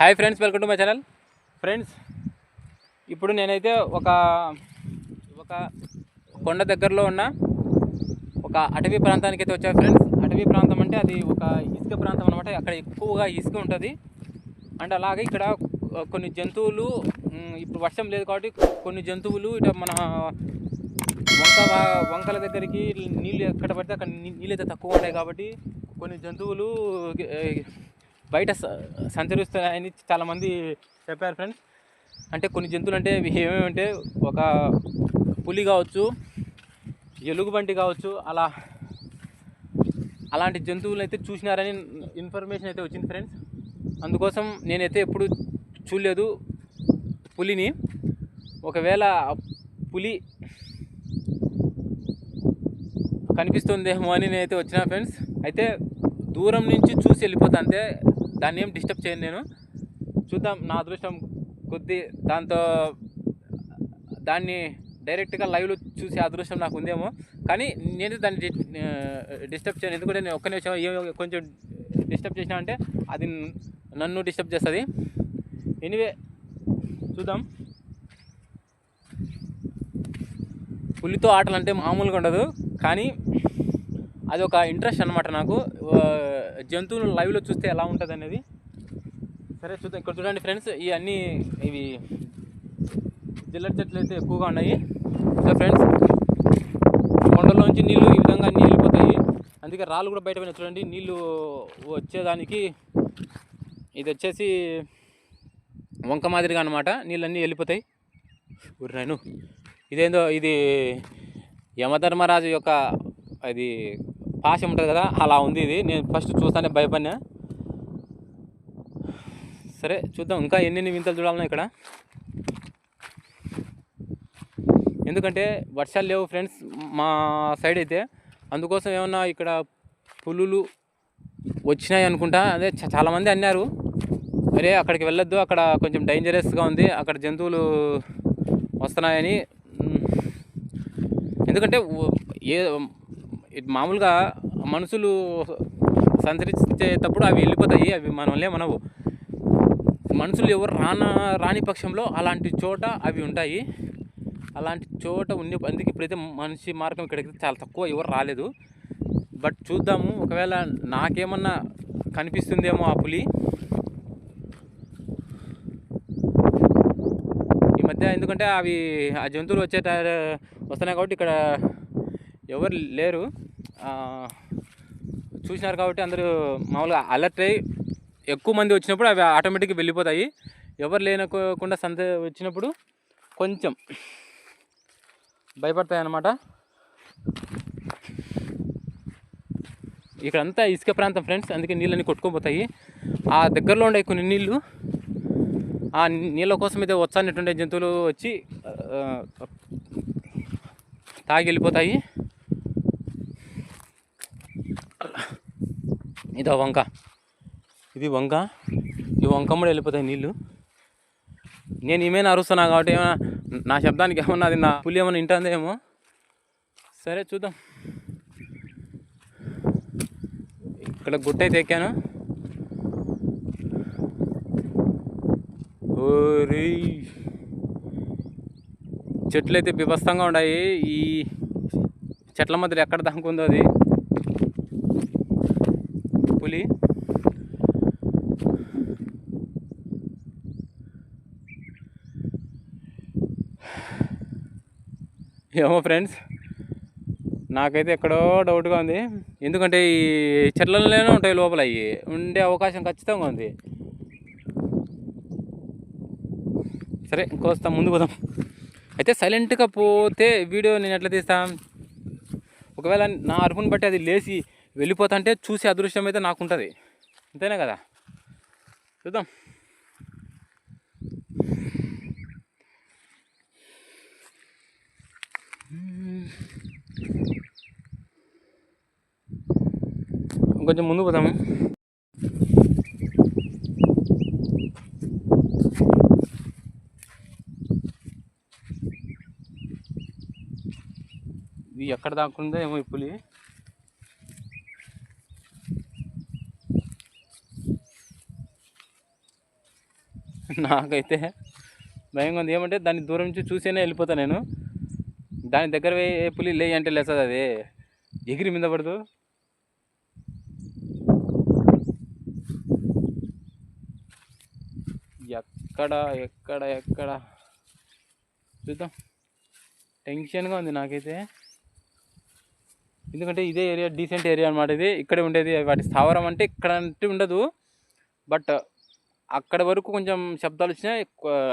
Hi friends welcome to my channel. Friends ఇప్పుడు నేనైతే ఒక ఒక కొండ దగ్గరలో ఉన్న ఒక అటవీ ప్రాంతానికి అయితే వచ్చాను ఫ్రెండ్స్. అటవీ ప్రాంతం అంటే అది ఒక ఇసుక ప్రాంతం అనమాట అక్కడ ఎక్కువగా ఇసుక ఉంటుంది. అండ్ అలాగే ఇక్కడ కొన్ని జంతువులు ఇప్పుడు వర్షం లేదు కాబట్టి కొన్ని జంతువులు ఇట మన వంక వంకల దగ్గరికి నీళ్ళు ఎక్కడ పడితే అక్కడ నీళ్ళు అయితే తక్కువ ఉంటాయి కాబట్టి కొన్ని జంతువులు బయట స- సంచరిస్తాయని చాలామంది చెప్పారు ఫ్రెండ్స్. అంటే కొన్ని జంతువులు అంటే ఏమేమి అంటే ఒక పులి కావచ్చు ఎలుగుబంటి కావచ్చు అలా అలాంటి జంతువులు అయితే చూసినారని ఇన్ఫర్మేషన్ అయితే వచ్చింది ఫ్రెండ్స్. అందుకోసం నేనైతే ఎప్పుడు చూడలేదు పులిని. ఒకవేళ పులి కనిపిస్తుందేమో అని నేనైతే వచ్చిన ఫ్రెండ్స్. అయితే దూరం నుంచి చూసి వెళ్ళిపోతా అంతే దాన్ని ఏం డిస్టర్బ్ చేయను నేను. చూద్దాం నా అదృష్టం కొద్ది దాంతో దాన్ని డైరెక్ట్గా లైవ్లో చూసే అదృష్టం నాకు ఉందేమో. కానీ నేను దాన్ని డిస్టర్బ్ చేయను. ఎందుకంటే నేను ఒక్క నిమిషం ఏ- కొంచెం డిస్టర్బ్ చేసినా అంటే అది నన్ను డిస్టర్బ్ చేస్తుంది. ఎనీవే చూద్దాం. పులితో ఆటలు అంటే మామూలుగా ఉండదు. కానీ అది ఒక ఇంట్రెస్ట్ అనమాట నాకు జంతువులు లైవ్లో చూస్తే ఎలా ఉంటుంది అనేది సరే చూద్దాం. ఇక్కడ చూడండి ఫ్రెండ్స్ ఈ ఇవి జిల్లెట్ చెట్లు అయితే ఎక్కువగా ఉన్నాయి. సో ఫ్రెండ్స్ కొండలోంచి నీళ్ళు ఈ విధంగా అన్నీ వెళ్ళిపోతాయి అందుకే రాళ్ళు కూడా బయట పోయినాయి. చూడండి నీళ్ళు వచ్చేదానికి ఇది వచ్చేసి వంక మాదిరిగా అనమాట నీళ్ళన్నీ వెళ్ళిపోతాయి. ఊరినాను ఇదేందో ఇది యమధర్మరాజు యొక్క అది పాశం ఉంటుంది కదా అలా ఉంది ఇది. నేను ఫస్ట్ చూస్తానే భయపడినా. సరే చూద్దాం. ఇంకా ఎన్నెన్ని వింతలు చూడాలన్నా ఇక్కడ. ఎందుకంటే వర్షాలు లేవు ఫ్రెండ్స్ మా సైడ్ అయితే. అందుకోసం ఏమన్నా ఇక్కడ పులులు వచ్చినాయి అనుకుంటా. అదే చ- చాలామంది అన్నారు. అరే అక్కడికి వెళ్ళొద్దు. అక్కడ కొంచెం డేంజరస్గా ఉంది. అక్కడ జంతువులు వస్తున్నాయని. ఎందుకంటే ఏ మామూలుగా మనుషులు సంచరించేటప్పుడు అవి వెళ్ళిపోతాయి అవి మనల్ని మనవు. మనుషులు ఎవరు రాన రాని పక్షంలో అలాంటి చోట అవి ఉంటాయి. అలాంటి చోట ఉండే అందుకే ఇప్పుడైతే మనిషి మార్గం ఇక్కడికి చాలా తక్కువ ఎవరు రాలేదు. బట్ చూద్దాము ఒకవేళ నాకేమన్నా కనిపిస్తుందేమో ఆ పులి. ఈ మధ్య ఎందుకంటే అవి ఆ జంతువులు వచ్చే వస్తున్నాయి కాబట్టి ఇక్కడ ఎవరు లేరు. చూసినారు కాబట్టి అందరూ మామూలుగా అలర్ట్ అయ్యి ఎక్కువ మంది వచ్చినప్పుడు అవి ఆటోమేటిక్గా వెళ్ళిపోతాయి. ఎవరు లేనకుండా సంత వచ్చినప్పుడు కొంచెం భయపడతాయి అన్నమాట ఇక్కడంతా ఇసుక ప్రాంతం ఫ్రెండ్స్ అందుకే నీళ్ళని కొట్టుకోపోతాయి ఆ దగ్గరలో ఉండే కొన్ని నీళ్ళు ఆ నీళ్ళ కోసం అయితే వచ్చానటువంటి జంతువులు వచ్చి తాగి వెళ్ళిపోతాయి. ఇదో వంక. ఇది వంక. ఈ వంక కూడా వెళ్ళిపోతాయి నీళ్ళు. నేను ఏమైనా అరుస్తున్నా కాబట్టి ఏమైనా నా శబ్దానికి ఏమన్నా అది నా పులి ఏమైనా వింటుందేమో. సరే చూద్దాం. ఇక్కడ గుట్ట అయితే ఎక్కాను. ఓరీ. చెట్లు అయితే బిభస్తంగా ఉన్నాయి ఈ చెట్ల మధ్యలో ఎక్కడ దాకుందో అది. పులి? ఏమో ఫ్రెండ్స్ నాకైతే ఎక్కడో డౌట్గా ఉంది. ఎందుకంటే ఈ చెట్లలోనే ఉంటాయి లోపల అవి ఉండే అవకాశం ఖచ్చితంగా ఉంది. సరే ఇంకోస్తా ముందు పోదాం. అయితే సైలెంట్గా పోతే వీడియో నేను ఎట్లా తీస్తాను ఒకవేళ నా అరుపుని బట్టి అది లేచి వెళ్ళిపోతుంటే చూసే అదృష్టం అయితే నాకు ఉంటుంది అంతేనే కదా? చూద్దాం. కొంచెం ముందు పోదాము. ఇది ఎక్కడ దాక్కుందో ఏమో ఈ పులి. నాకైతే భయంగా ఉంది. ఏమంటే దాన్ని దూరం నుంచి చూసేనే వెళ్ళిపోతా నేను. దాని దగ్గర ఏ పులి లే అంటే లేస్తుంది అది. ఎగిరి మీద పడదు. ఎక్కడ ఎక్కడ ఎక్కడ? చూద్దాం. టెన్షన్గా ఉంది నాకైతే. ఎందుకంటే ఇదే ఏరియా డీసెంట్ ఏరియా అనమాట ఇది. ఇక్కడే ఉండేది. వాటి స్థావరం అంటే ఇక్కడ అంటే ఉండదు. బట్ అక్కడ వరకు కొంచెం శబ్దాలు వచ్చినాయి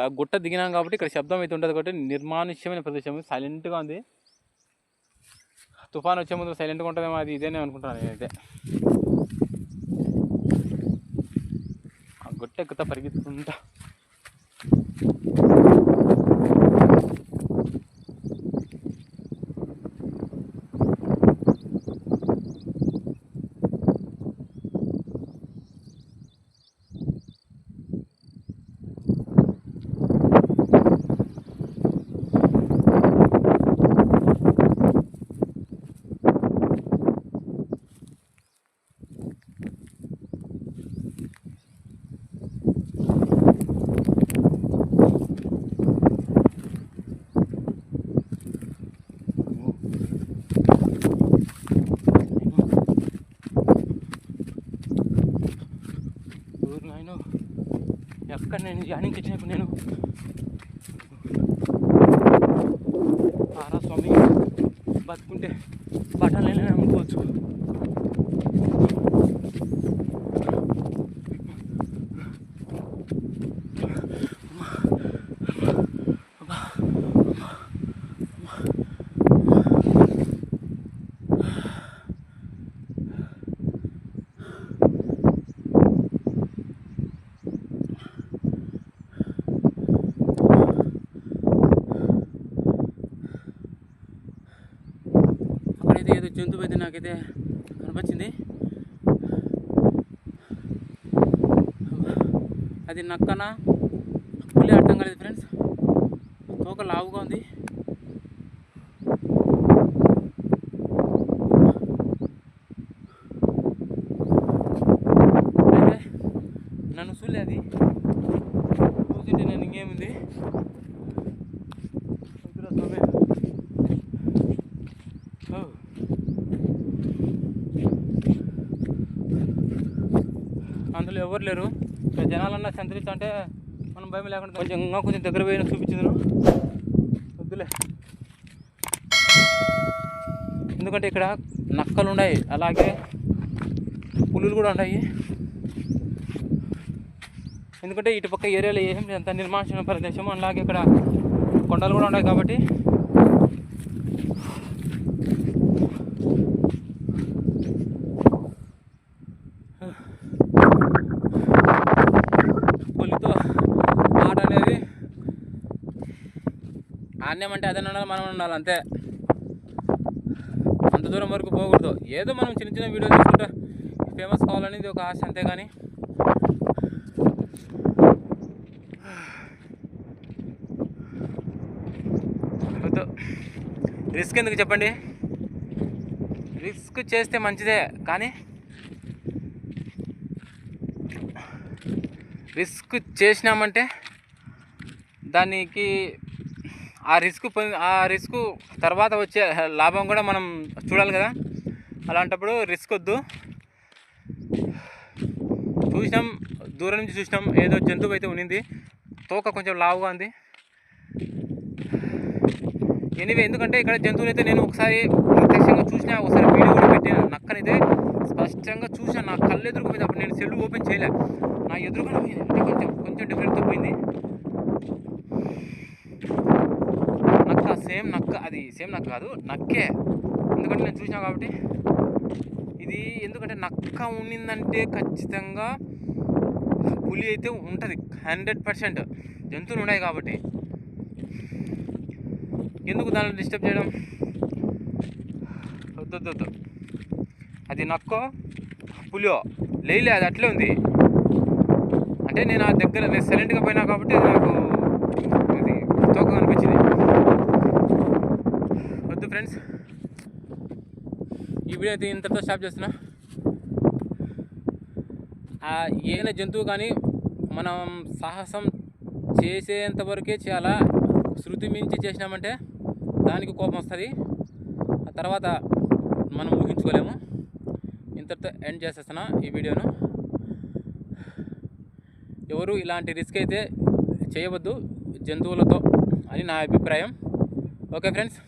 ఆ గుట్ట దిగినాం కాబట్టి ఇక్కడ శబ్దం అయితే ఉంటుంది కాబట్టి నిర్మానుష్యమైన ప్రదేశం. సైలెంట్గా ఉంది. తుఫాన్ వచ్చే ముందు సైలెంట్గా ఉంటుందేమో అది ఇదేనే అనుకుంటున్నాను నేనైతే. ఆ గుట్ట ఎక్కుతా పరిగెత్తుకుంటా. ఊరు నాయన ఎక్కడ నేను? యానికి వచ్చినప్పుడు నేను? ఆరా స్వామి బతుకుంటే బట్టలు అమ్ముకోవచ్చు. అయితే ఏదో జంతువు అయితే నాకైతే కనిపించింది అది నక్కన? పులి అర్థం కాలేదు ఫ్రెండ్స్. తోక లావుగా ఉంది. అయితే నన్ను చూలేదు ఎవరు లేరు. ఇక్కడ జనాలన్నా సంతరించు అంటే మనం భయం లేకుండా కొంచెం ఇంకా కొంచెం దగ్గర పోయిన చూపించింది వద్దులే. ఎందుకంటే ఇక్కడ నక్కలు ఉన్నాయి. అలాగే పులులు కూడా ఉన్నాయి. ఎందుకంటే ఇటు పక్క ఏరియాలో ఏం లేదు అంత నిర్మానుషమైన ప్రదేశం. అలాగే ఇక్కడ కొండలు కూడా ఉన్నాయి కాబట్టి పులితో ఆట అనేది ఆన్యం అంటే అదే ఉండాలి మనం ఉండాలి అంతే. అంత దూరం వరకు పోకూడదు. ఏదో మనం చిన్న చిన్న వీడియో తీసుకుంటా ఫేమస్ కావాలనేది ఒక ఆశ అంతే కానీ రిస్క్ ఎందుకు చెప్పండి? రిస్క్ చేస్తే మంచిదే కానీ రిస్క్ చేసినామంటే దానికి ఆ రిస్క్ ఆ రిస్క్ తర్వాత వచ్చే లాభం కూడా మనం చూడాలి కదా. అలాంటప్పుడు రిస్క్ వద్దు. చూసినాం దూరం నుంచి చూసినాం ఏదో జంతువు అయితే ఉన్నింది. తోక కొంచెం లావుగా ఉంది. ఎనివే ఎందుకంటే ఇక్కడ జంతువులు అయితే నేను ఒకసారి ప్రత్యక్షంగా చూసిన ఒకసారి వీడియో కూడా పెట్టాను నక్కనైతే స్పష్టంగా చూసాను నా కళ్ళు ఎదురుకుపోయింది అప్పుడు నేను సెల్ ఓపెన్ చేయలే. నా ఎదురుగా అంటే కొంచెం కొంచెం డిఫరెంట్ తప్పింది నక్క సేమ్ నక్క అది సేమ్ నక్క కాదు నక్కే. ఎందుకంటే నేను చూసినా కాబట్టి. ఇది ఎందుకంటే నక్క ఉండిందంటే ఖచ్చితంగా పులి అయితే ఉంటుంది హండ్రెడ్ పర్సెంట్. జంతువులు ఉన్నాయి కాబట్టి. ఎందుకు దాన్ని డిస్టర్బ్ చేయడం? వద్దొద్దు అది నక్కో పులియో? లేలే అది అట్లే ఉంది. అంటే నేను ఆ దగ్గర నేను సైలెంట్గా పోయినా కాబట్టి నాకు అది తోక కనిపించింది వద్దు ఫ్రెండ్స్ ఈ వీడియో అయితే ఇంతతో స్టాప్ చేస్తున్నా. ఆ ఏదైనా జంతువు కానీ మనం సాహసం చేసేంత వరకే చాలా శృతి మించి చేసినామంటే దానికి కోపం వస్తుంది. ఆ తర్వాత మనం ఊహించుకోలేము. ఇంతటితో ఎండ్ చేసేస్తున్నా ఈ వీడియోను. ఎవరు ఇలాంటి రిస్క్ అయితే చేయవద్దు జంతువులతో అని నా అభిప్రాయం. Okay friends